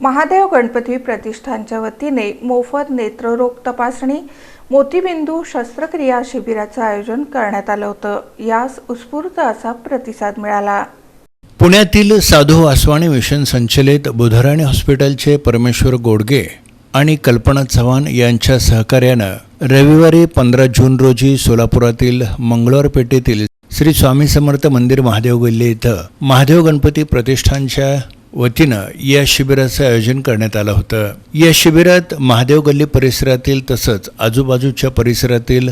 महादेव गणपती प्रतिष्ठानच्या वतीने मोफत नेत्ररोग तपासणी मोतीबिंदू शस्त्रक्रिया शिबिराचं आयोजन करण्यात आलं होतं. यास उत्स्फूर्त असा प्रतिसाद मिळाला. पुण्यातील साधू वासवाणी मिशन संचलित बुधराणी हॉस्पिटलचे परमेश्वर गोडगे आणि कल्पना चव्हाण यांच्या सहकार्यानं रविवारी पंधरा जून रोजी सोलापुरातील मंगळवार पेठेतील श्री स्वामी समर्थ मंदिर महादेव गल्ली इथं महादेव गणपती प्रतिष्ठानच्या वतीनं या शिबिराचं आयोजन करण्यात आलं होतं. या शिबिरात महादेव गल्ली परिसरातील तसंच आजूबाजूच्या परिसरातील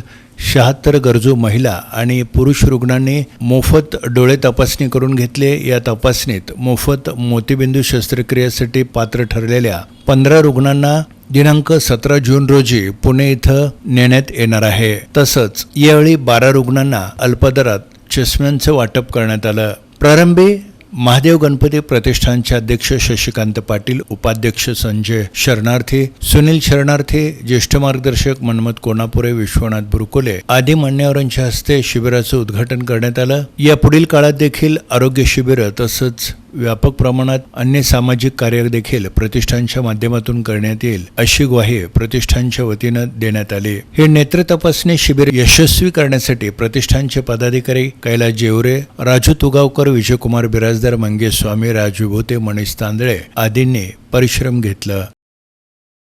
शहात्तर गरजू महिला आणि पुरुष रुग्णांनी मोफत डोळे तपासणी करून घेतले. या तपासणीत मोफत मोतीबिंदू शस्त्रक्रियेसाठी पात्र ठरलेल्या पंधरा रुग्णांना दिनांक सतरा जून रोजी पुणे इथं नेण्यात येणार आहे. तसंच यावेळी बारा रुग्णांना अल्पदरात चष्म्यांचं वाटप करण्यात आलं. प्रारंभी महादेव गणपती प्रतिष्ठानचे अध्यक्ष शशिकांत पाटील उपाध्यक्ष संजय शरणार्थी सुनील शरणार्थी ज्येष्ठ मार्गदर्शक मन्मथ कोणापुरे विश्वनाथ बुरकुले आदी मान्यवरांच्या हस्ते शिबिराचं उद्घाटन करण्यात आलं. या पुढील काळात देखील आरोग्य शिबिरं तसंच व्यापक प्रमाणात अन्य सामाजिक कार्य देखील प्रतिष्ठानच्या माध्यमातून करण्यात येईल अशी ग्वाही प्रतिष्ठानच्या वतीनं देण्यात आली. हे नेत्र तपासणी शिबिर यशस्वी करण्यासाठी प्रतिष्ठानचे पदाधिकारी कैलास जेवरे राजू तुगावकर विजयकुमार बिराजदार मंगेश स्वामी राजू भोते मनीष तांदळे आदींनी परिश्रम घेतलं.